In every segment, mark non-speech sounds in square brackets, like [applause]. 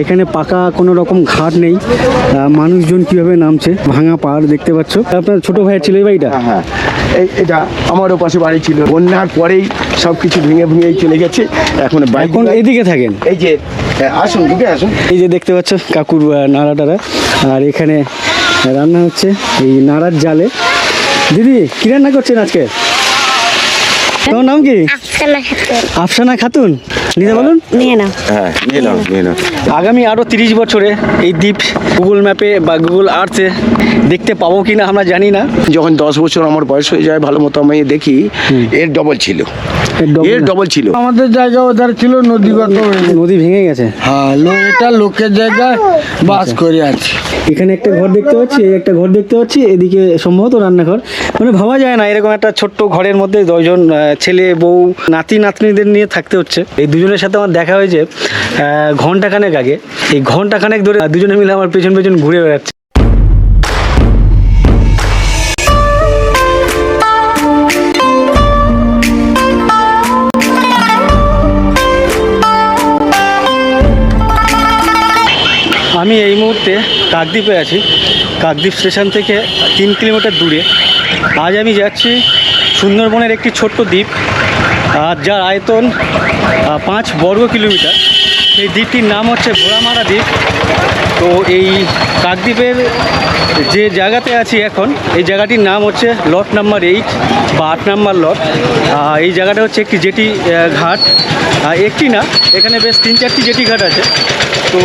এখানে পাকা কোনো রকম ঘাট নেই। মানুষজন কীভাবে নামছে ভাঙা পাহাড় দেখতে পাচ্ছ। আপনার ছোট ভাইয়ের ছিল এই বাড়িটা? হ্যাঁ হ্যাঁ। এই এটা আমারও পাশে বাড়ি ছিল। বন্যার পরেই সব কিছু ভেঙে ভেঙে চলে গেছে। এখন বাইক এখন এদিকে থাকেন? এই যে হ্যাঁ, আসুন ঢুকে আসুন। এই যে দেখতে পাচ্ছ কাকুর নাড়া টাড়া। আর এখানে রান্না হচ্ছে এই নাড়ার জালে। দিদি কি রান্না করছেন আজকে? তোমার নাম কি? আফসানা খাতুন? নিজে বলুন নিয়ে নাও। হ্যাঁ নিয়ে নাও নিয়ে নাও। আগামী আরও তিরিশ বছরে এই দ্বীপ গুগল ম্যাপে বা গুগল আর্থে দেখতে পাবো কি না আমরা জানি না। যখন দশ বছর আমার বয়স হয়ে যায় ভালো মতো আমি দেখি এর ডবল ছিল। এর। ডবল ছিল। আমাদের জায়গা ওধার ছিল নদীগত নদী ভেঙে গেছে। হ্যাঁ লো- এটা লোকের জায়গায় বাস করে আছে। এখানে একটা ঘর দেখতে পাচ্ছি একটা ঘর দেখতে পাচ্ছি এদিকে সম্ভবত রান্নাঘর। মানে ভাবা যায় না এরকম একটা ছোট্ট ঘরের মধ্যে দশজন ছেলে বউ নাতি নাতনিদের নিয়ে থাকতে হচ্ছে। এই দুজনের সাথে আমার দেখা হয়েছে ঘন্টাখানেক আগে। এই ঘন্টাখানেক ধরে দুজনে মিলে আমার পেছন পেছন ঘুরে বেড়াচ্ছে। আমি এই মুহূর্তে কাকদ্বীপে আছি। কাকদ্বীপ স্টেশন থেকে তিন কিলোমিটার দূরে। আজ আমি যাচ্ছি সুন্দরবনের একটি ছোট্ট দ্বীপ, আর যার আয়তন পাঁচ বর্গ কিলোমিটার। সেই দ্বীপটির নাম হচ্ছে ঘোড়ামারা দ্বীপ। তো এই কাকদ্বীপের যে জায়গাতে আছি এখন, এই জায়গাটির নাম হচ্ছে লট নাম্বার এইট বা আট নাম্বার লট। এই জায়গাটা হচ্ছে একটি জেটি ঘাট। একটি না, এখানে বেশ তিন চারটি জেটি ঘাট আছে। তো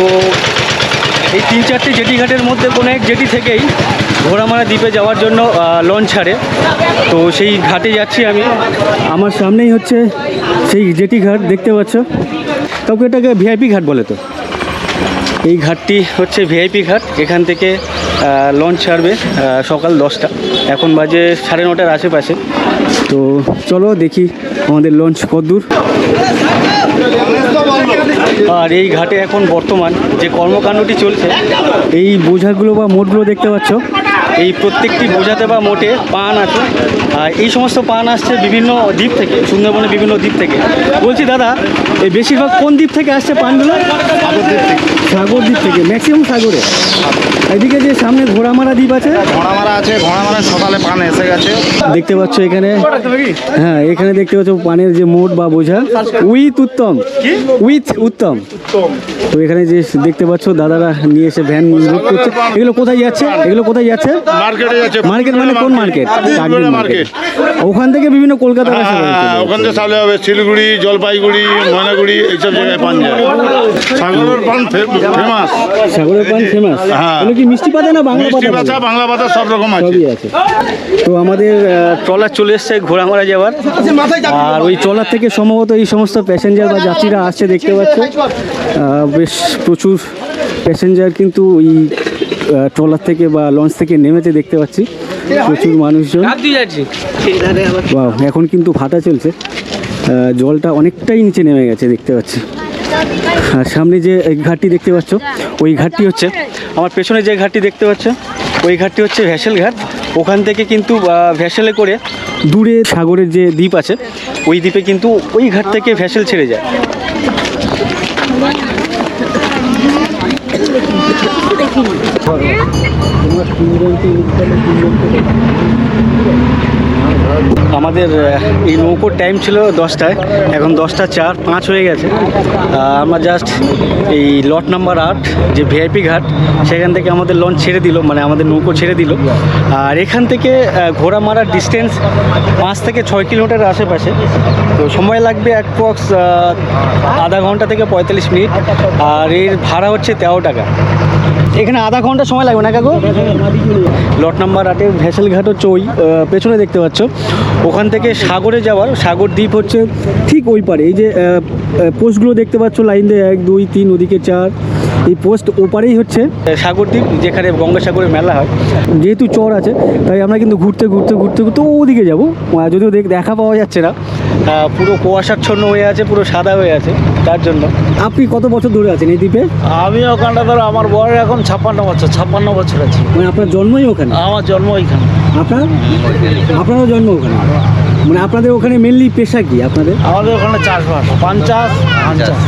এই তিন চারটি জেটি ঘাটের মধ্যে কোনো এক জেটি থেকেই ঘোড়ামারা দ্বীপে যাওয়ার জন্য লঞ্চ ছাড়ে। তো সেই ঘাটে যাচ্ছি আমি। আমার সামনেই হচ্ছে সেই জেটি ঘাট দেখতে পাচ্ছ। কাউকে এটাকে ভিআইপি ঘাট বলে তো। এই ঘাটটি হচ্ছে ভিআইপি ঘাট, এখান থেকে লঞ্চ ছাড়বে সকাল দশটা। এখন বাজে সাড়ে নটার আশেপাশে। তো চলো দেখি আমাদের লঞ্চ কদ্দূর আর এই ঘাটে এখন বর্তমান যে কর্মকাণ্ডটি চলছে এই বোঝাগুলো বা মোটগুলো দেখতে পাচ্ছ। এই প্রত্যেকটি বোঝাতে বা মোটে পান আছে। আর এই সমস্ত পান আসছে বিভিন্ন দ্বীপ থেকে সুন্দরবনের বিভিন্ন দ্বীপ থেকে। বলছি দাদা এই বেশিরভাগ কোন দ্বীপ থেকে আসছে পানগুলো? সাগর দ্বীপ থেকে। ম্যাক্সিমাম সাগরে। এদিকে যে সামনে ঘোড়ামারা দ্বীপ আছে। ঘোড়ামারা আছে ঘোড়ামারা সকালে পান এসে গেছে। দেখতে পাচ্ছ এখানে। হ্যাঁ এখানে দেখতে পাচ্ছ পানের যে মোট বা বোঝা। With Uttam. উইথ উত্তম। তো এখানে যে দেখতে পাচ্ছ দাদারা নিয়ে এসে ভ্যান বুক করছে। এগুলো কোথায় যাচ্ছে? এগুলো কোথায় যাচ্ছে? মার্কেটে যাচ্ছে। মার্কেট মানে কোন মার্কেট মার্কেট ওখান থেকে বিভিন্ন কলকাতার আসে হ্যাঁ ওখান থেকে সামনে হবে শিলিগুড়ি জলপাইগুড়ি ময়নাগুড়ি এইসব জায়গায় পান যায়। সাগরের পান ফেমাস সাগরের পান ফেমাস হ্যাঁ। এগুলো কি মিষ্টি পাতা না বাংলা মিষ্টি পাতা বাংলা? ভাষা সব রকম আছে। আছে। তো আমাদের ট্রলার চলে এসছে ঘোড়ামারা যাওয়ার। আর ওই ট্রলার থেকে সম্ভবত এই সমস্ত প্যাসেঞ্জার বা যাত্রীরা আসছে দেখতে পাচ্ছ। বেশ প্রচুর প্যাসেঞ্জার কিন্তু ওই ট্রলার থেকে বা লঞ্চ থেকে নেমেছে দেখতে পাচ্ছি। প্রচুর মানুষজন। এখন কিন্তু ভাটা চলছে। জলটা অনেকটাই নিচে নেমে গেছে দেখতে পাচ্ছি। আর সামনে যে ঘাটটি দেখতে পাচ্ছ ওই ঘাটটি হচ্ছে আমার পেছনে যে ঘাটটি দেখতে পাচ্ছ ওই ঘাটটি হচ্ছে ভ্যাসেল ঘাট। ওখান থেকে কিন্তু ভ্যাসেলে করে দূরে সাগরের যে দ্বীপ আছে ওই দ্বীপে কিন্তু ওই ঘাট থেকে ভ্যাসেল ছেড়ে যায়। Hindi lang tinig ka ng tinig ko. আমাদের এই নৌকোর টাইম ছিল দশটায়। এখন দশটা চার, পাঁচ হয়ে গেছে। আমরা জাস্ট এই লট নাম্বার আট, যে ভিআইপি ঘাট, সেখান থেকে আমাদের লঞ্চ ছেড়ে দিল মানে আমাদের নৌকো ছেড়ে দিল। আর এখান থেকে ঘোড়া মারার ডিস্টেন্স পাঁচ থেকে ছয় কিলোমিটার আশেপাশে। তো সময় লাগবে অ্যাপ্রক্স আধা ঘণ্টা থেকে পঁয়তাল্লিশ মিনিট। আর এর ভাড়া হচ্ছে তেরো টাকা। এখানে আধা ঘণ্টা সময় লাগবে না, কাকু? লট নাম্বার আটে ভেসেল ঘাট হচ্ছে ওই পেছনে দেখতে পাচ্ছ। ওখান থেকে সাগরে যাওয়ার, সাগর দ্বীপ হচ্ছে ঠিক ওই পারে। এই যে পোস্টগুলো দেখতে পাচ্ছ লাইন দিয়ে এক, দুই, তিন, ওদিকে চার। এই পোস্ট ওপারেই হচ্ছে সাগর দ্বীপ, যেখানে গঙ্গাসাগরে মেলা হয়। যেহেতু চর আছে, তাই আমরা কিন্তু ঘুরতে ঘুরতে ঘুরতে ঘুরতে ওদিকে যাব। যদিও দেখ- দেখা পাওয়া যাচ্ছে না। পুরো কুয়াশাচ্ছন্ন হয়ে আছে পুরো সাদা হয়ে আছে তার জন্য। আপনি কত বছর ধরে আছেন এই দ্বীপে? আমি ওখানটা ধরো আমার বয়স এখন ছাপ্পান্ন বছর ছাপ্পান্ন বছর আছে। মানে আপনার জন্মই ওখানে? আমার জন্ম ওইখানে। আপনার? আপনারও জন্ম ওখানে। মানে আপনাদের ওখানে মেনলি পেশা কি আপনাদের? আমাদের ওখানে চাষবাস পান চাষ ধান চাষ।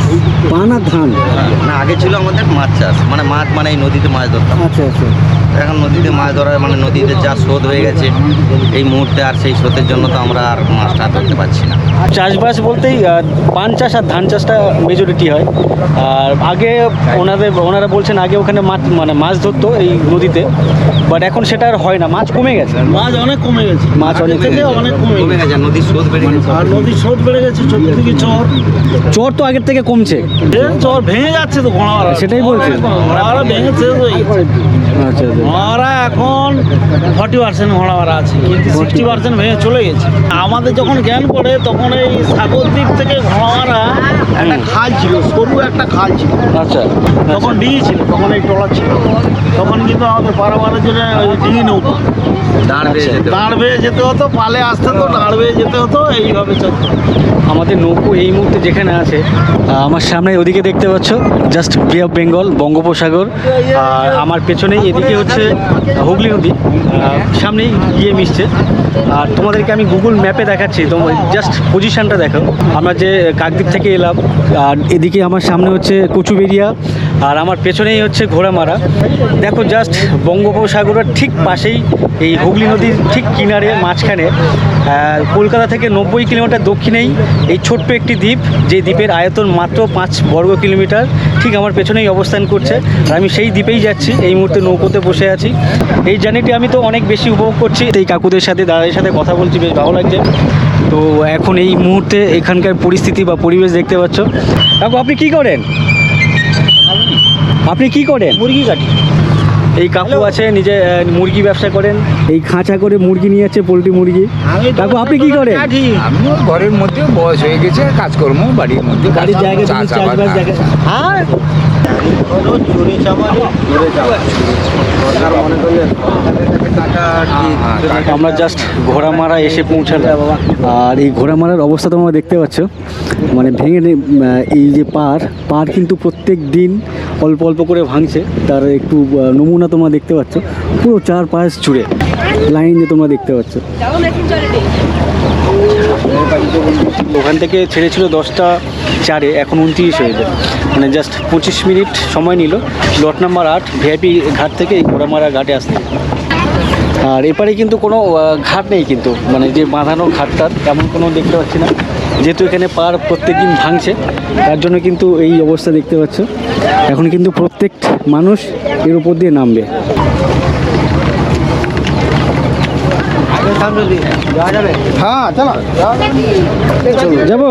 পান আর ধান? না আগে ছিল আমাদের মাছ চাষ মানে মাছ মানে এই নদীতে মাছ ধরতাম। আচ্ছা আচ্ছা। এখন নদীতে মাছ ধরার মানে নদীতে যা স্রোত হয়ে গেছে এই মুহূর্তে আর সেই স্রোতের জন্য তো আমরা আর মাছটা আর ধরতে পারছি না। চাষবাস বলতেই পান চাষ আর ধান চাষটা মেজরিটি হয়। আর আগে ওনাদের ওনারা বলছেন আগে ওখানে মাছ মানে মাছ ধরতো এই নদীতে বাট এখন সেটা আর হয় না মাছ কমে গেছে। মাছ অনেক কমে গেছে। মাছ অনেক থেকে অনেক কমে গেছে। নদীর স্রোত বেড়ে গেছে। আর নদীর স্রোত বেড়ে গেছে চতুর্দিকে চর। চর তো আগের থেকে কমছে। চর ভেঙে যাচ্ছে তো সেটাই বলছে। ঘোড়াওয়ালা ভেঙে শেষ হয়ে আচ্ছা আচ্ছা। এখন ফর্টি পার্সেন্ট ভাড়া আছে। কিন্তু সিক্সটি পার্সেন্ট ভেঙে চলে গেছে। আমাদের যখন জ্ঞান পড়ে তখন এই সাগর দ্বীপ থেকে ঘোড়াওয়ালা একটা খাল ছিল সরু একটা খাল ছিল। আচ্ছা তখন ডিঙি ছিল তখন এই টলা ছিল। তখন কিন্তু আমাদের পারাবারের জন্য ওই ডিঙি নৌকা। দাঁড় বেড়ে যেতে বেয়ে যেতে হতো পালে আসতে হতো দাঁড় বেয়ে যেতে হতো এইভাবে চলতো। আমাদের নৌকো এই মুহূর্তে যেখানে আছে আমার সামনে ওদিকে দেখতে পাচ্ছ জাস্ট বে অফ বেঙ্গল বঙ্গোপসাগর। আর আমার পেছনেই এদিকে হচ্ছে হুগলি নদী সামনেই গিয়ে মিশছে। আর তোমাদেরকে আমি গুগল ম্যাপে দেখাচ্ছি তোমার জাস্ট পজিশনটা দেখো আমরা যে কাকদ্বীপ থেকে এলাম আর এদিকে আমার সামনে হচ্ছে কচুবেরিয়া আর আমার পেছনেই হচ্ছে ঘোড়ামারা। দেখো জাস্ট বঙ্গোপসাগরের ঠিক পাশেই এই হুগলি নদীর ঠিক কিনারে মাঝখানে কলকাতা থেকে নব্বই কিলোমিটার দক্ষিণেই এই ছোট্ট একটি দ্বীপ যে দ্বীপের আয়তন মাত্র পাঁচ বর্গ কিলোমিটার ঠিক আমার পেছনেই অবস্থান করছে। আর আমি সেই দ্বীপেই যাচ্ছি এই মুহূর্তে নৌকোতে বসে আছি। এই জার্নিটি আমি তো অনেক বেশি উপভোগ করছি। এই কাকুদের সাথে দাদাদের সাথে কথা বলছি বেশ ভালো লাগছে। তো এখন এই মুহূর্তে এখানকার পরিস্থিতি বা পরিবেশ দেখতে পাচ্ছ। কাকু আপনি কি করেন? আপনি কি করেন? মুরগি কাটি এই কাকু আছে নিজে মুরগি ব্যবসা করেন। এই খাঁচা করে মুরগি নিয়ে যাচ্ছে পোলট্রি মুরগি। কাকু আপনি কি করেন? আমিও ঘরের মধ্যে বয়স হয়ে গেছে কাজকর্ম বাড়ির মধ্যে গাড়ির জায়গা চা জমি চাবাদ, চাষবাস হ্যাঁ। আমরা জাস্ট ঘোড়ামারা এসে পৌঁছালাম। আর এই ঘোড়ামারার অবস্থা তোমরা দেখতে পাচ্ছ। মানে ভেঙে এই যে পার পার কিন্তু প্রত্যেক দিন অল্প অল্প করে ভাঙছে, তার একটু নমুনা তোমরা দেখতে পাচ্ছ। পুরো চার পাশ জুড়ে লাইন যে তোমরা দেখতে পাচ্ছ। ওখান থেকে ছেড়েছিল দশটা চারে, এখন উনত্রিশ হয়েছে মানে জাস্ট পঁচিশ মিনিট সময় নিল। লট নাম্বার আট ভিআইপি ঘাট থেকে এই ঘোড়ামারা ঘাটে আসতে। আর এপারে কিন্তু কোনো ঘাট নেই কিন্তু। মানে যে বাঁধানো ঘাটটার তেমন কোনো দেখতে পাচ্ছি না। যেহেতু এখানে পার প্রত্যেক দিন ভাঙছে তার জন্য কিন্তু এই অবস্থা দেখতে পাচ্ছ। এখন কিন্তু প্রত্যেক মানুষ এর উপর দিয়ে নামবে। হ্যাঁ যাব?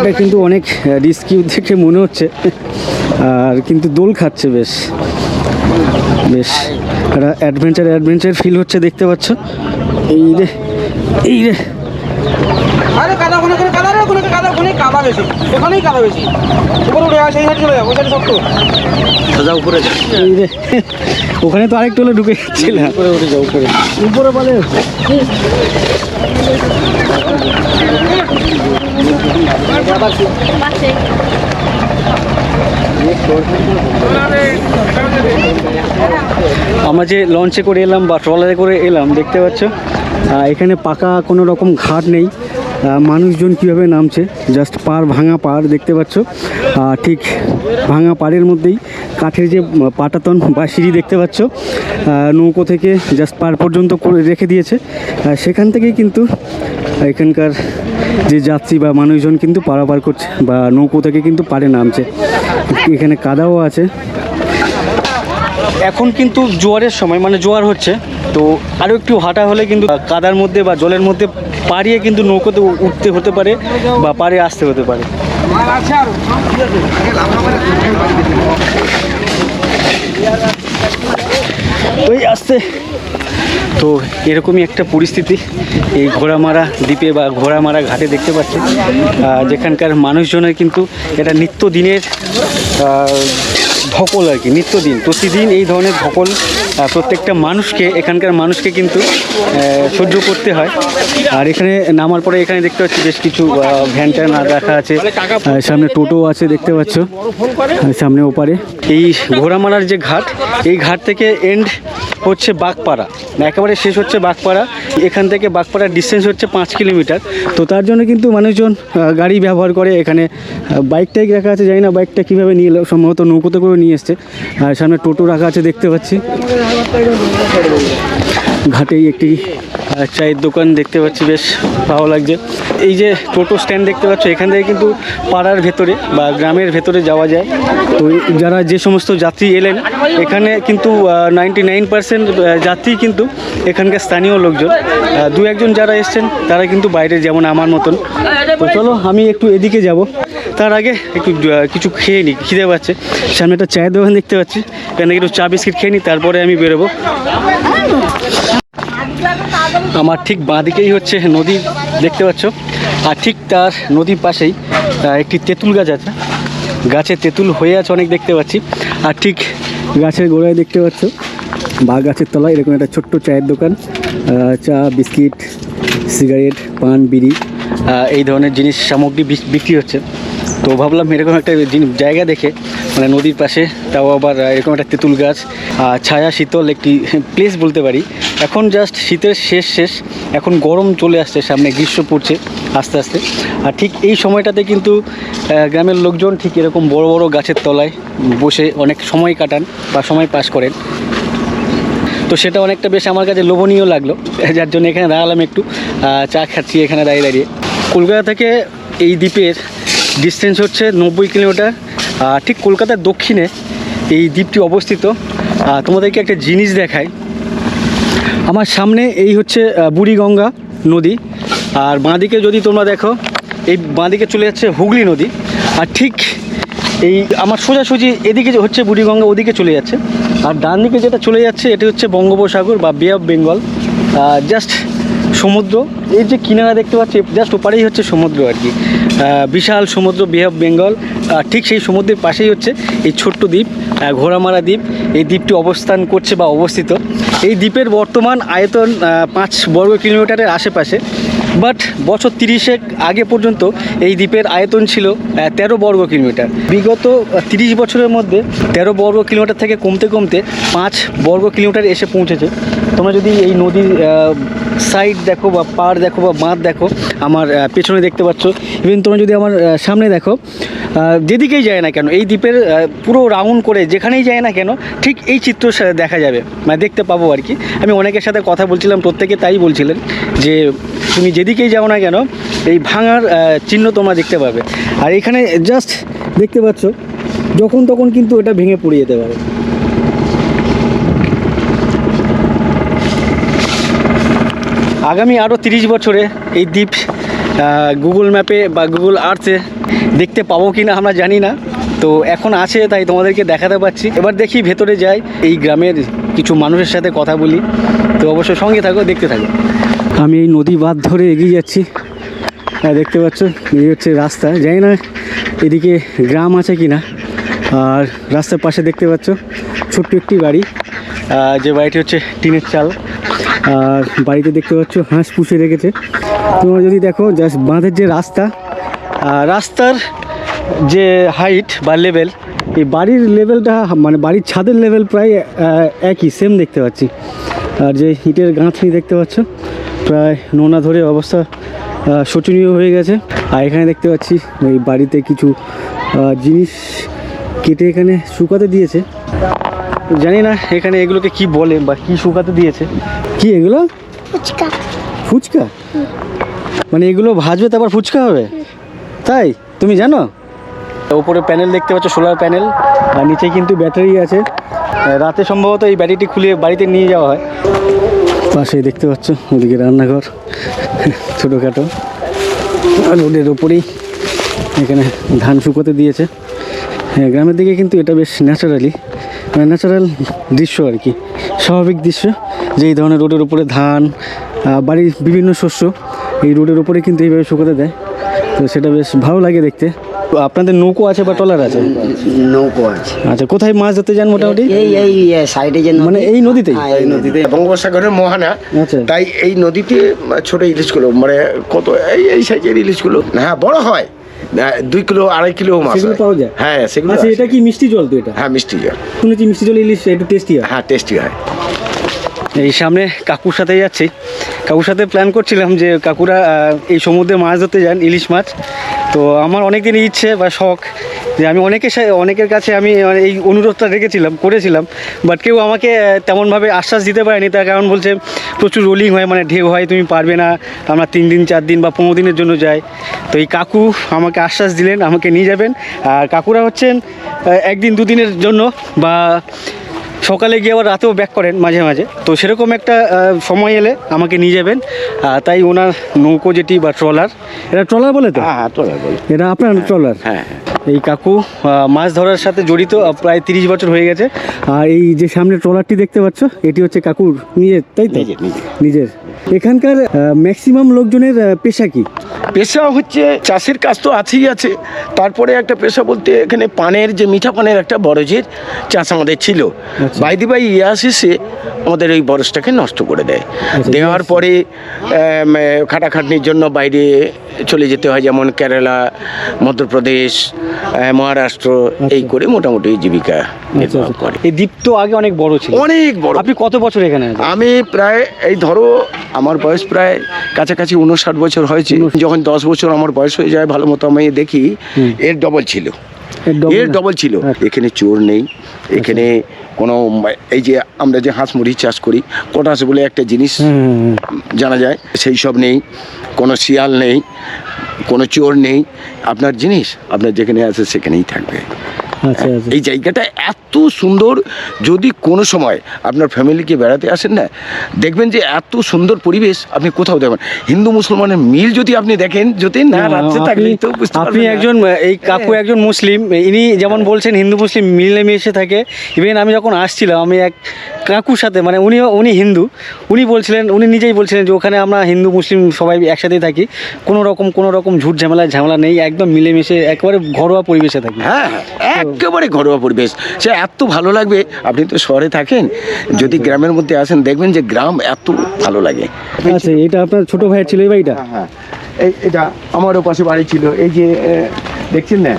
এটা কিন্তু অনেক রিস্কি দেখে মনে হচ্ছে। আর কিন্তু দোল খাচ্ছে বেশ। বেশ একটা অ্যাডভেঞ্চার অ্যাডভেঞ্চার ফিল হচ্ছে দেখতে পাচ্ছ। এই রে এই রে আরে কাদা ওখানে ওখানে কাদা রে ওখানে কাদা ওখানে কাদা বেশি এখানেই কাদা বেশি। উপরে উঠে আসে এই সাইড চলে যাও ওই সাইড শক্ত। এই রে ওখানে তো আরেকটু হলে ঢুকে যাচ্ছিল উপরে উঠে যাও উপরে। উপরে বলে। আমরা যে লঞ্চে করে এলাম বা ট্রলারে করে এলাম দেখতে পাচ্ছ? এখানে পাকা কোনো রকম ঘাট নেই। মানুষজন কীভাবে নামছে? জাস্ট পার ভাঙা পার দেখতে পাচ্ছ। ঠিক ভাঙা পাড়ের মধ্যেই কাঠের যে পাটাতন বা সিঁড়ি দেখতে পাচ্ছ নৌকো থেকে জাস্ট পার পর্যন্ত করে রেখে দিয়েছে। সেখান থেকেই কিন্তু এখানকার যে যাত্রী বা মানুষজন কিন্তু পারাপার করছে বা নৌকো থেকে কিন্তু পাড়ে নামছে। এখানে কাদাও আছে। এখন কিন্তু জোয়ারের সময় মানে জোয়ার হচ্ছে। তো আরও একটু হাঁটা হলে কিন্তু কাদার মধ্যে বা জলের মধ্যে পাড়িয়ে কিন্তু নৌকোতে উঠতে হতে পারে বা পাড়ে আসতে হতে পারে। ওই আসতে তো এরকমই একটা পরিস্থিতি এই ঘোড়ামারা দ্বীপে বা ঘোড়ামারা ঘাটে দেখতে পাচ্ছি। যেখানকার মানুষজনের কিন্তু এটা নিত্যদিনের ধকল আর কি, নিত্যদিন। প্রতিদিন এই ধরনের ধকল প্রত্যেকটা মানুষকে, এখানকার মানুষকে কিন্তু সহ্য করতে হয়। আর এখানে নামার পরে এখানে দেখতে পাচ্ছি বেশ কিছু ভ্যান ট্যান রাখা আছে। সামনে টোটো আছে, দেখতে পাচ্ছ। সামনে ওপারে এই ঘোড়ামারার যে ঘাট, এই ঘাট থেকে এন্ড হচ্ছে বাগপাড়া। একেবারে শেষ হচ্ছে বাগপাড়া। এখান থেকে বাগপাড়ার ডিস্টেন্স হচ্ছে পাঁচ কিলোমিটার। তো তার জন্য কিন্তু মানুষজন গাড়ি ব্যবহার করে এখানে বাইক টাইক রাখা আছে, জানি না বাইকটা কীভাবে নিয়ে এলো, সম্ভবত নৌকোতে করে নিয়ে এসছে। আর সামনে টোটো রাখা আছে দেখতে পাচ্ছি। ঘাটেই একটি চায়ের দোকান দেখতে পাচ্ছি, বেশ ভালো লাগছে। এই যে টোটো স্ট্যান্ড দেখতে পাচ্ছ, এখান থেকে কিন্তু পাড়ার ভেতরে বা গ্রামের ভেতরে যাওয়া যায়। তো যারা যে সমস্ত যাত্রী এলেন, এখানে কিন্তু নাইনটি নাইন পার্সেন্ট যাত্রী কিন্তু এখানকার স্থানীয় লোকজন। দু একজন যারা এসছেন, তারা কিন্তু বাইরে যেমন আমার মতন। তো চলো, আমি একটু এদিকে যাব। তার আগে একটু কিছু খেয়ে নিই, খিদে পাচ্ছে। সামনে একটা চায়ের দোকান দেখতে পাচ্ছি, এখানে একটু চা বিস্কিট খেয়ে নিই, তারপরে আমি বেরোবো। আমার ঠিক বাঁদিকেই হচ্ছে নদী দেখতে পাচ্ছ। আর ঠিক তার নদীর পাশেই একটি তেঁতুল গাছ আছে। গাছে তেঁতুল হয়ে আছে অনেক দেখতে পাচ্ছি। আর ঠিক গাছের গোড়ায় দেখতে পাচ্ছ বা গাছের তলায় এরকম একটা ছোট্ট চায়ের দোকান চা, বিস্কিট, সিগারেট, পান, বিড়ি এই ধরনের জিনিস সামগ্রী বিক- বিক্রি হচ্ছে। তো ভাবলাম এরকম একটা জায়গা দেখে মানে নদীর পাশে, তাও আবার এরকম একটা তেঁতুল গাছ ছায়া শীতল একটি প্লেস বলতে পারি। এখন জাস্ট শীতের শেষ শেষ, এখন গরম চলে আসছে, সামনে গ্রীষ্ম পড়ছে আস্তে আস্তে। আর ঠিক এই সময়টাতে কিন্তু গ্রামের লোকজন ঠিক এরকম বড় বড় গাছের তলায় বসে অনেক সময় কাটান বা সময় পাস করেন। তো সেটা অনেকটা বেশ আমার কাছে লোভনীয় লাগল, যার জন্য এখানে দাঁড়ালাম একটু চা খাচ্ছি এখানে দাঁড়িয়ে দাঁড়িয়ে। কলকাতা থেকে এই দ্বীপের ডিস্টেন্স হচ্ছে নব্বই কিলোমিটার ঠিক কলকাতার দক্ষিণে এই দ্বীপটি অবস্থিত। তোমাদেরকে একটা জিনিস দেখাই। আমার সামনে এই হচ্ছে বুড়িগঙ্গা নদী। আর বাঁদিকে যদি তোমরা দেখো, এই বাঁদিকে চলে যাচ্ছে হুগলি নদী। আর ঠিক এই আমার সোজাসুজি এদিকে যে হচ্ছে বুড়িগঙ্গা, ওদিকে চলে যাচ্ছে। আর ডান দিকে যেটা চলে যাচ্ছে, এটি হচ্ছে বঙ্গোপসাগর বা বে অফ বেঙ্গল জাস্ট সমুদ্র। এই যে কিনারা দেখতে পাচ্ছি জাস্ট ওপারেই হচ্ছে সমুদ্র আর কি। বিশাল সমুদ্র বে অফ বেঙ্গল ঠিক সেই সমুদ্রের পাশেই হচ্ছে এই ছোট্ট দ্বীপ ঘোড়ামারা দ্বীপ। এই দ্বীপটি অবস্থান করছে বা অবস্থিত। এই দ্বীপের বর্তমান আয়তন পাঁচ বর্গ কিলোমিটারের আশেপাশে। বাট বছর তিরিশেক আগে পর্যন্ত এই দ্বীপের আয়তন ছিল তেরো বর্গ কিলোমিটার। বিগত তিরিশ বছরের মধ্যে তেরো বর্গ কিলোমিটার থেকে কমতে কমতে পাঁচ বর্গ কিলোমিটার এসে পৌঁছেছে। তোমরা যদি এই নদীর সাইড দেখো বা পাড় দেখো বা বাঁধ দেখো আমার পেছনে দেখতে পাচ্ছ। ইভেন তোমরা যদি আমার সামনে দেখো যেদিকেই যায় না কেন, এই দ্বীপের পুরো রাউন্ড করে যেখানেই যায় না কেন, ঠিক এই চিত্র দেখা যাবে। মানে দেখতে পাবো আর কি। আমি অনেকের সাথে কথা বলছিলাম, প্রত্যেকে তাই বলছিলেন যে, তুমি যেদিকেই যাও না কেন, এই ভাঙার চিহ্ন তোমরা দেখতে পাবে। আর এখানে জাস্ট দেখতে পাচ্ছ, যখন তখন কিন্তু এটা ভেঙে পড়ে যেতে পারে। আগামী আরও তিরিশ বছরে এই দ্বীপ গুগল ম্যাপে বা গুগল আর্থে দেখতে পাবো কি না আমরা জানি না। তো এখন আছে, তাই তোমাদেরকে দেখাতে পাচ্ছি। এবার দেখি ভেতরে যাই, এই গ্রামের কিছু মানুষের সাথে কথা বলি। তো অবশ্যই সঙ্গে থাকো, দেখতে থাকো। আমি এই নদী বাঁধ ধরে এগিয়ে যাচ্ছি। আর দেখতে পাচ্ছ, এই হচ্ছে রাস্তা। জানি না এদিকে গ্রাম আছে কি না আর রাস্তার পাশে দেখতে পাচ্ছ, ছোট্ট একটি বাড়ি। যে বাড়িটি হচ্ছে টিনের চাল। আর বাড়িতে দেখতে পাচ্ছ, হাঁস পুষে রেখেছে। তোমরা যদি দেখো জাস্ট বাঁধের যে রাস্তা রাস্তার যে হাইট বা লেভেল এই বাড়ির লেভেলটা মানে বাড়ির ছাদের লেভেল প্রায় একই সেম দেখতে পাচ্ছি। আর যে ইটের গাঁথনি দেখতে পাচ্ছ, প্রায় নোনা ধরে অবস্থা শোচনীয় হয়ে গেছে। আর এখানে দেখতে পাচ্ছি ওই বাড়িতে কিছু জিনিস কেটে এখানে শুকাতে দিয়েছে। জানি না এখানে এগুলোকে কি বলে বা কি শুকাতে দিয়েছে। কি এগুলো? ফুচকা। ফুচকা? মানে এগুলো ভাজবে তারপর ফুচকা হবে? তাই? তুমি জানো? ওপরে প্যানেল দেখতে পাচ্ছ সোলার প্যানেল। আর নিচে কিন্তু ব্যাটারি আছে। রাতে সম্ভবত এই ব্যাটারিটি খুলে বাড়িতে নিয়ে যাওয়া হয়। পাশে দেখতে পাচ্ছ ওদিকে রান্নাঘর ছোটোখাটো। আর রোডের ওপরেই এখানে ধান শুকোতে দিয়েছে। হ্যাঁ গ্রামের দিকে কিন্তু এটা বেশ ন্যাচারালি। ন্যাচারাল দৃশ্য আর কি। স্বাভাবিক দৃশ্য যে এই ধরনের রোডের উপরে ধান বাড়ির বিভিন্ন শস্য এই রোডের উপরে কিন্তু এইভাবে শুকোতে দেয়। তো সেটা বেশ ভালো লাগে দেখতে। তো আপনাদের নৌকো আছে বা ট্রলার আছে? নৌকো আছে। আচ্ছা কোথায় মাছ ধরতে যান মোটামুটি? এই এই সাইডে যে মানে এই নদীতেই? হ্যাঁ, এই নদীতে বঙ্গোপসাগরের মোহনা। আচ্ছা। তাই এই নদীতে ছোট ইলিশগুলো মানে কত এই এই সাইজের ইলিশগুলো। হ্যাঁ বড় হয়। দুই কিলো আড়াই কিলো মাছ সেগুলো পাওয়া যায়? হ্যাঁ সেগুলো আচ্ছা আছে। এটা কি মিষ্টি জল তো এটা? হ্যাঁ মিষ্টি জল। শুনেছি মিষ্টি জল ইলিশ একটু টেস্টি হয়। হ্যাঁ টেস্টি হয়। এই সামনে কাকুর সাথে যাচ্ছি। কাকুর সাথে প্ল্যান করছিলাম যে কাকুরা এই সমুদ্রে মাছ ধরতে যান ইলিশ মাছ। তো আমার অনেক দিনই ইচ্ছে বা শখ যে আমি অনেকের অনেকের কাছে আমি মানে এই অনুরোধটা রেখেছিলাম করেছিলাম বাট কেউ আমাকে তেমনভাবে আশ্বাস দিতে পারেনি। তার কারণ বলছে প্রচুর রোলিং হয় মানে ঢেউ হয় তুমি পারবে না আমরা তিন দিন চার দিন বা পনেরো দিনের জন্য যাই। তো এই কাকু আমাকে আশ্বাস দিলেন আমাকে নিয়ে যাবেন। আর কাকুরা হচ্ছেন একদিন দুদিনের জন্য বা সকালে গিয়ে আবার রাতেও ব্যাক করেন মাঝে মাঝে। তো সেরকম একটা সময় এলে আমাকে নিয়ে যাবেন। তাই ওনার নৌকো যেটি বা ট্রলার এটা ট্রলার বলে তো? হ্যাঁ ট্রলার বলে। এটা আপনার ট্রলার হ্যাঁ। এই কাকু মাছ ধরার সাথে জড়িত প্রায় তিরিশ বছর হয়ে গেছে। আর এই যে সামনে ট্রলারটি দেখতে পাচ্ছ এটি হচ্ছে কাকুর নিজের তাই তো? নিজের, এখানকার ম্যাক্সিমাম লোকজনের পেশা কি? পেশা হচ্ছে চাষের কাজ তো আছেই আছে। তারপরে একটা পেশা বলতে এখানে পানের যে মিঠা পানের একটা বরজের চাষ আমাদের ছিল। বাইদি বাই ইয়াস এসে আমাদের ওই বরজটাকে নষ্ট করে দেয়। আচ্ছা, দেওয়ার পরে খাটাখাটনির জন্য বাইরে চলে যেতে হয় যেমন কেরালা মধ্যপ্রদেশ মহারাষ্ট্র এই করে মোটামুটি জীবিকা আচ্ছা নির্বাহ আচ্ছা। করে। এই দ্বীপ তো আগে অনেক বড় ছিল। অনেক বড়। আপনি কত বছর এখানে আমি প্রায় এই ধরো আমার বয়স প্রায় কাছাকাছি উনষাট বছর হয়েছে। যখন দশ বছর আমার বয়স হয়ে যায় ভালো মতো আমি দেখি এর ডবল ছিল। এর? ডবল ছিল। আচ্ছা। এখানে চোর নেই এখানে কোনো এই যে আমরা যে হাঁস মুরগি চাষ করি কোটাস বলে একটা জিনিস। জানা যায় সেই সব নেই কোনো শিয়াল নেই কোনো চোর নেই আপনার জিনিস আপনার যেখানে আছে সেখানেই থাকবে এই জায়গাটা এত সুন্দর যদি কোনো সময় আপনার ফ্যামিলিকে বেড়াতে আসেন না দেখবেন যে এত সুন্দর পরিবেশ আপনি কোথাও দেখবেন। হিন্দু মুসলমানের মিল যদি আপনি দেখেন যদি না রাত্রে আপনি থাকলেই তো আপনি একজন এই কাকু একজন মুসলিম ইনি যেমন বলছেন হিন্দু মুসলিম মিলেমিশে থাকে। ইভেন আমি যখন আসছিলাম আমি এক কাকুর সাথে মানে উনি উনি হিন্দু উনি বলছিলেন উনি নিজেই বলছিলেন যে ওখানে আমরা হিন্দু মুসলিম সবাই একসাথেই থাকি। কোনো রকম কোনো রকম ঝুট ঝামেলা ঝামেলা নেই একদম মিলেমিশে একেবারে ঘরোয়া পরিবেশে থাকি। হ্যাঁ হ্যাঁ, একেবারে ঘরোয়া পরিবেশ। সে এত ভালো লাগবে আপনি তো শহরে থাকেন যদি গ্রামের মধ্যে আসেন দেখবেন যে গ্রাম এত ভালো লাগে। আচ্ছা এটা আপনার ছোট ভাইয়ের ছিল এই বাড়িটা? হ্যাঁ এই এটা আমারও পাশে বাড়ি ছিল। এই যে দেখছেন না?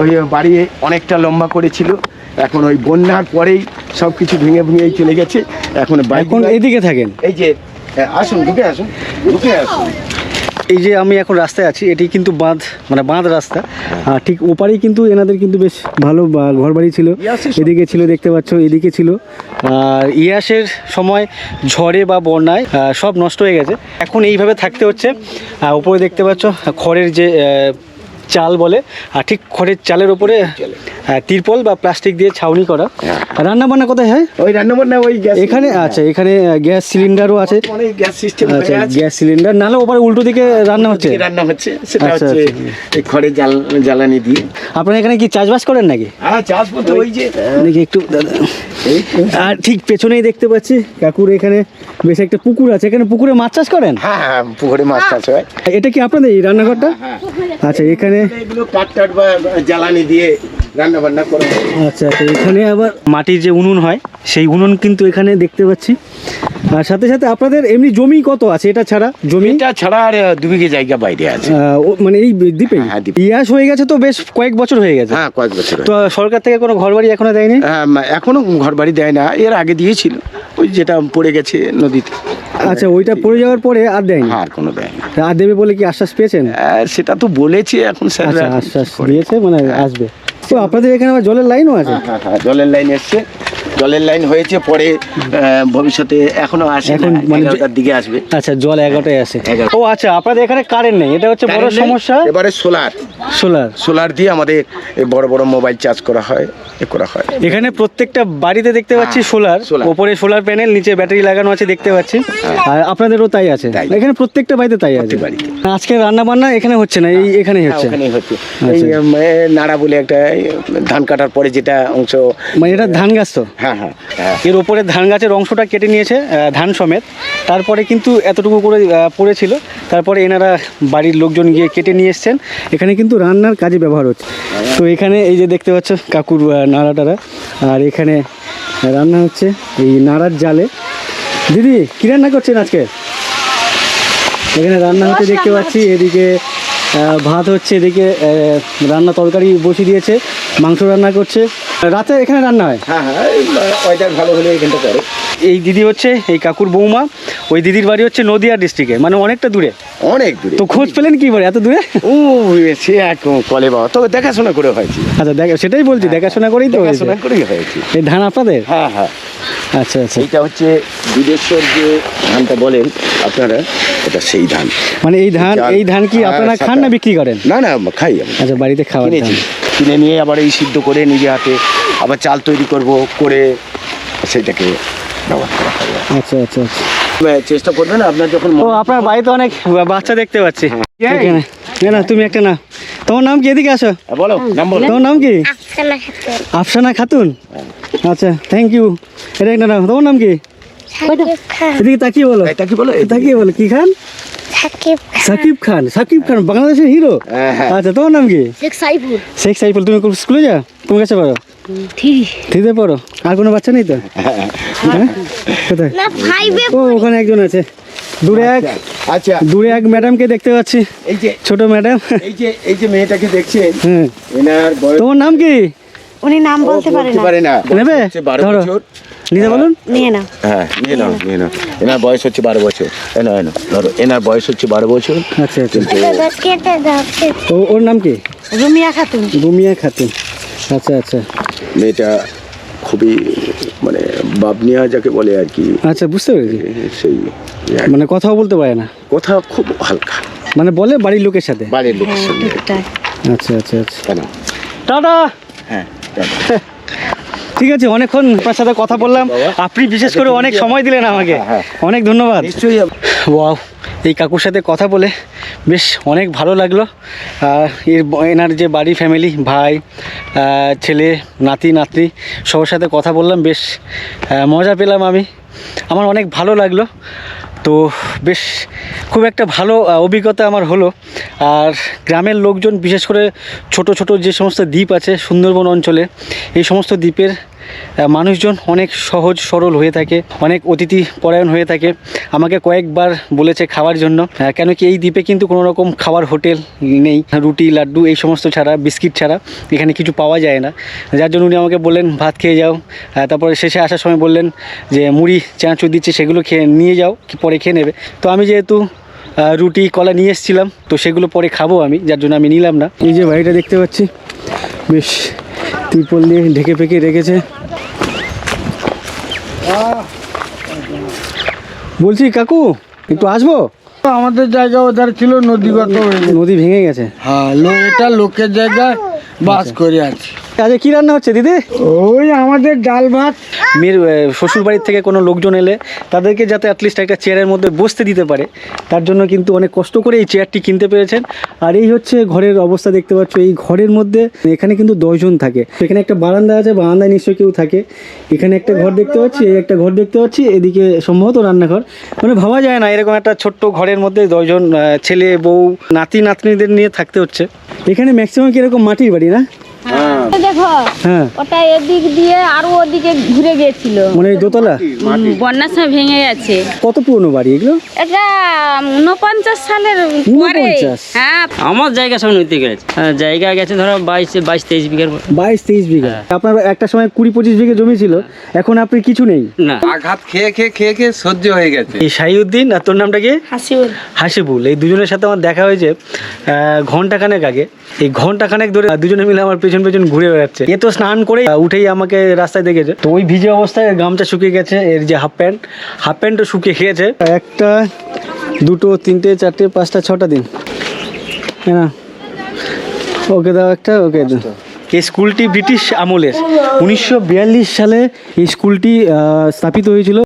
ওই বাড়ি অনেকটা লম্বা করেছিল। এখন ওই বন্যার পরেই সব কিছু ভেঙে ভেঙেই চলে গেছে। এখন বাইক এখন এইদিকে থাকেন? এই যে আসুন ঢুকে আসুন ঢুকে আসুন। এই যে আমি এখন রাস্তায় আছি এটি কিন্তু বাঁধ মানে বাঁধ রাস্তা। আর ঠিক ওপারেই কিন্তু এনাদের কিন্তু বেশ ভালো ঘর বাড়ি ছিল। এদিকে ছিল দেখতে পাচ্ছ এদিকে ছিল। আর ইয়াসের সময় ঝড়ে বা বন্যায় সব নষ্ট হয়ে গেছে। এখন এইভাবে থাকতে হচ্ছে। উপরে দেখতে পাচ্ছ খড়ের যে চাল বলে আর ঠিক খড়ের চালের উপরে হ্যাঁ, তিরপল বা প্লাস্টিক দিয়ে ছাউনি করা। রান্না বান্না কোথায় হয়? ওই রান্না বান্না ওই গ্যাস এখানে আচ্ছা এখানে গ্যাস সিলিন্ডারও আছে। অনেক গ্যাস সিস্টেম আচ্ছা গ্যাস সিলিন্ডার। নাহলে ওপারে উল্টো দিকে রান্না হচ্ছে। রান্না হচ্ছে। সেটা আচ্ছা, হচ্ছে আচ্ছা। এই খড়ের জাল জ্বালানি দিয়ে। আপনারা এখানে কি চাষবাস করেন নাকি? হ্যাঁ চাষ বলতে ওই যে দেখি একটু দাদা। এই আর ঠিক পেছনেই দেখতে পাচ্ছি কাকুর এখানে বেশ একটা পুকুর আছে। এখানে পুকুরে মাছ চাষ করেন? হ্যাঁ হ্যাঁ পুকুরে মাছ চাষ হয়। এটা কি আপনাদের এই রান্নাঘরটা? আচ্ছা এখানে এগুলো কাঠ টাট বা জ্বালানি দিয়ে রান্না বান্না করা আচ্ছা আচ্ছা এখানে আবার মাটির যে উনুন হয় সেই উনুন কিন্তু এখানে দেখতে পাচ্ছি। আর সাথে সাথে আপনাদের এমনি জমি কত আছে? এটা ছাড়া জমি? এটা ছাড়া আর দু বিঘে জায়গা বাইরে আছে। মানে এই দ্বীপে? হ্যাঁ, দ্বীপে। ইয়াস হয়ে গেছে তো বেশ কয়েক বছর হয়ে গেছে। হ্যাঁ কয়েক বছর তো সরকার থেকে কোনো ঘর বাড়ি এখনও দেয়নি? হ্যাঁ এখনও ঘর বাড়ি দেয় না। এর আগে দিয়েছিল। ওই যেটা পড়ে গেছে নদীতে। আচ্ছা ওইটা পড়ে যাওয়ার পরে আর দেয়নি? হ্যাঁ আর কোনো দেয় না আর দেবে বলে কি আশ্বাস পেয়েছেন? সেটা তো বলেছে এখন স্যার আচ্ছা আশ্বাস দিয়েছে মানে আসবে। তো আপনাদের এখানে আবার জলের লাইনও আছে? হ্যাঁ হ্যাঁ জলের লাইন এসছে। জলের লাইন হয়েছে পরে ভবিষ্যতে এখনও আসে মানে দিকে আসবে। আচ্ছা জল এগারোটায় আসে। ও আচ্ছা আপনাদের এখানে কারেন্ট নেই এটা হচ্ছে বড় সমস্যা? এবারে সোলার সোলার সোলার দিয়ে আমাদের বড় বড় মোবাইল চার্জ করা হয় এ করা হয়। এখানে প্রত্যেকটা বাড়িতে দেখতে পাচ্ছি সোলার হ্যাঁ। ওপরে সোলার প্যানেল নিচে ব্যাটারি লাগানো আছে দেখতে পাচ্ছি। আর আপনাদেরও তাই আছে। এখানে প্রত্যেকটা বাড়িতে তাই আছে। আজকে রান্না বান্না এখানে হচ্ছে না এই এখানেই হ্যাঁ, হচ্ছে। ওখানেই হচ্ছে। এই আচ্ছা। নাড়া বলে একটা ধান কাটার পরে যেটা অংশ মানে এটা ধান গাছ তো? হ্যাঁ হ্যাঁ হ্যাঁ। এর ওপরে ধান গাছের অংশটা কেটে নিয়েছে ধান সমেত। তারপরে কিন্তু এতটুকু করে পড়েছিল। তারপরে এনারা বাড়ির লোকজন গিয়ে কেটে নিয়ে এসছেন। এখানে কিন্তু রান্নার কাজে ব্যবহার হচ্ছে। তো এখানে এই যে দেখতে পাচ্ছ কাকুর নাড়া টাড়া আর এখানে রান্না হচ্ছে এই নাড়ার জালে। দিদি কী রান্না করছেন আজকে? এখানে রান্না হচ্ছে দেখতে পাচ্ছি এদিকে ভাত হচ্ছে এদিকে রান্না তরকারি বসিয়ে দিয়েছে মাংস রান্না করছে। রাতে এখানে রান্না হয়। হ্যাঁ হ্যাঁ ওয়েদার ভালো হলে এখানটা করে। এই দিদি হচ্ছে এই কাকুর বৌমা। ওই দিদির বাড়ি হচ্ছে নদিয়া ডিস্ট্রিক্টে মানে অনেকটা দূরে। অনেক দূরে। তো খোঁজ পেলেন কি করে? এত দূরে? ও সে এক কলে বাবা। তবে দেখাশোনা করে হয়েছে। আচ্ছা দেখ সেটাই বলছি দেখাশোনা করেই তো হয়েছে। দেখাশোনা করেই হয়েছে। এই ধান আপনাদের? হ্যাঁ হ্যাঁ। আচ্ছা আচ্ছা। এইটা হচ্ছে বিদেশ্বর যে ধানটা বলেন আপনারা এটা সেই ধান। মানে এই ধান এই ধান কি হ্যাঁ, আপনারা খান না বিক্রি করেন? না না খাই আচ্ছা বাড়িতে খাওয়ার ধান। কিনে নিয়ে আবার এই সিদ্ধ করে নিজে হাতে আবার চাল তৈরি করব করে সেটাকে ব্যবহার করা হয়। আচ্ছা আচ্ছা আচ্ছা। চেষ্টা করবেন আপনার যখন ও আপনার বাড়িতে অনেক বাচ্চা দেখতে পাচ্ছি। হ্যাঁ। না না তুমি একটা না তোমার নাম কি? এদিকে আসো। হ্যাঁ, বলো নাম বলো। তোমার নাম কি? আফসানা খাতুন। আচ্ছা থ্যাংক ইউ এটা একটা নাম তোমার নাম কি? এদিকে তাকিয়ে বলো। তাকিয়ে কি বলো তাকিয়ে বলো কি খান? সাকিব খান। সাকিব খান বাংলাদেশের হিরো? হ্যাঁ, হ্যাঁ। আচ্ছা তোমার নাম কি? শেখ সাইফুল। তুমি স্কুলে যাও? কোন কাছে পড়ো? থ্রিতে পড়ো? আর কোনো বাচ্চা নেই তো? হ্যাঁ। কোথায়? ও ওখানে একজন আছে। দূরে এক আচ্ছা দূরে এক ম্যাডামকে দেখতে পাচ্ছি। এই যে ছোট ম্যাডাম এই যে এই যে মেয়েটাকে দেখছেন হ্যাঁ। এনার বয়স তোমার নাম কি? উনি নাম বলতে পারে না। পারে না। নেবে? ধরো। নিজে বলুন নিয়ে নাও। হ্যাঁ নিয়ে নাও নিয়ে নাও। এনার বয়স হচ্ছে বারো বছর। এনো এনো ধরো এনার বয়স হচ্ছে বারো বছর। আচ্ছা আচ্ছা। ওর নাম কি? রুমিয়া খাতুন। রুমিয়া খাতুন। আচ্ছা আচ্ছা। মেয়েটা খুবই মানে বাবনিয়া যাকে বলে আর কি। আচ্ছা বুঝতে পেরেছি। সেই মানে কথাও বলতে পারে না। কথা খুব হালকা। মানে বলে বাড়ির লোকের সাথে। বাড়ির লোকের সঙ্গে আচ্ছা আচ্ছা আচ্ছা। কেন? টাটা! হ্যাঁ জানো। [laughs] ঠিক আছে অনেকক্ষণ আপনার সাথে কথা বললাম। আপনি বিশেষ করে অনেক সময় দিলেন আমাকে। হ্যাঁ, অনেক ধন্যবাদ। নিশ্চয়ই ওয়াও এই কাকুর সাথে কথা বলে বেশ অনেক ভালো লাগল। আর এর এনার যে বাড়ি ফ্যামিলি ভাই ছেলে নাতি নাতনি সবার সাথে কথা বললাম বেশ মজা পেলাম আমি। আমার অনেক ভালো লাগল। তো বেশ খুব একটা ভালো অভিজ্ঞতা আমার হলো। আর গ্রামের লোকজন বিশেষ করে ছোট ছোট যে সমস্ত দ্বীপ আছে সুন্দরবন অঞ্চলে, এই সমস্ত দ্বীপের মানুষজন অনেক সহজ, সরল হয়ে থাকে, অনেক অতিথি পরায়ণ হয়ে থাকে। আমাকে কয়েকবার বলেছে খাওয়ার জন্য। কেন কি এই দ্বীপে কিন্তু কোনো রকম খাওয়ার হোটেল নেই, রুটি, লাড্ডু এই সমস্ত ছাড়া, বিস্কিট ছাড়া এখানে কিছু পাওয়া যায় না। যার জন্য উনি আমাকে বললেন, ভাত খেয়ে যাও। তারপরে শেষে আসার সময় বললেন যে, মুড়ি, চানাচুর দিচ্ছে, সেগুলো খেয়ে নিয়ে যাও পরে খেয়ে নেবে। তো আমি যেহেতু রুটি, কলা নিয়ে এসেছিলাম, তো সেগুলো পরে খাব আমি, যার জন্য আমি নিলাম না। এই যে বাড়িটা দেখতে পাচ্ছি, বেশ ত্রিপল দিয়ে ঢেকে পেকে রেখেছে। বলছি কাকু একটু আসব? আমাদের জায়গা ওধার ছিল নদীগত। নদী ভেঙে গেছে। হ্যাঁ এটা লোকের জায়গায় বাস করে আছে। আজকে কি রান্না হচ্ছে দিদি? ওই আমাদের ডাল ভাত। মেয়ের শ্বশুর বাড়ির থেকে কোনো লোকজন এলে তাদেরকে যাতে অ্যাটলিস্ট একটা চেয়ারের মধ্যে বসতে দিতে পারে তার জন্য কিন্তু অনেক কষ্ট করে এই চেয়ারটি কিনতে পেরেছেন। আর এই হচ্ছে ঘরের অবস্থা দেখতে পাচ্ছ এই ঘরের মধ্যে এখানে কিন্তু দশজন থাকে। এখানে একটা বারান্দা আছে বারান্দায় নিশ্চয়ই কেউ থাকে। এখানে একটা ঘর দেখতে পাচ্ছি এই একটা ঘর দেখতে পাচ্ছি এদিকে সম্ভবত রান্নাঘর। মানে ভাবা যায় না এরকম একটা ছোট্ট ঘরের মধ্যে দশজন ছেলে বউ নাতি নাতনিদের নিয়ে থাকতে হচ্ছে। এখানে ম্যাক্সিমাম কীরকম মাটির বাড়ি না? দেখো হ্যাঁ। ওটা এদিক দিয়ে আরও ওদিকে ঘুরে গেছিল মানে দোতলা? বন্যার সময় ভেঙে গেছে। কত পুরনো বাড়ি এগুলো? এটা উনপঞ্চাশ সালের পরে। হ্যাঁ। আমার জায়গা সব নদীতে গেছে। হ্যাঁ, জায়গা গেছে ধরো বাইশ বাইশ তেইশ বিঘার বাইশ তেইশ বিঘা। আপনার একটা সময় কুড়ি পঁচিশ বিঘা জমি ছিল। এখন আপনি কিছু নেই। না। আঘাত খেয়ে খেয়ে খেয়ে খেয়ে সহ্য হয়ে গেছে। এই শাহিউদ্দিন আর তোর নামটা কি? হাসিবুল। এই দুজনের সাথে আমার দেখা হয়েছে আহ, ঘন্টাখানেক আগে। এই ঘন্টাখানেক ধরে দুজনে মিলে আমার পেছন পেছন পেছন ঘুরে বেড়াচ্ছে। এ তো স্নান করে উঠেই আমাকে রাস্তায় দেখেছে। তো ওই ভিজে অবস্থায় গামছা শুকিয়ে গেছে, এর যে হাফ প্যান্ট, হাফ প্যান্টও শুকিয়ে খেয়েছে একটা, দুটো, তিনটে, চারটে, পাঁচটা, ছটা দিন। হ্যাঁ ওকে দাও একটা, ওকে এই স্কুলটি ব্রিটিশ আমলের। উনিশশো বিয়াল্লিশ সালে এই স্কুলটি স্থাপিত হয়েছিল।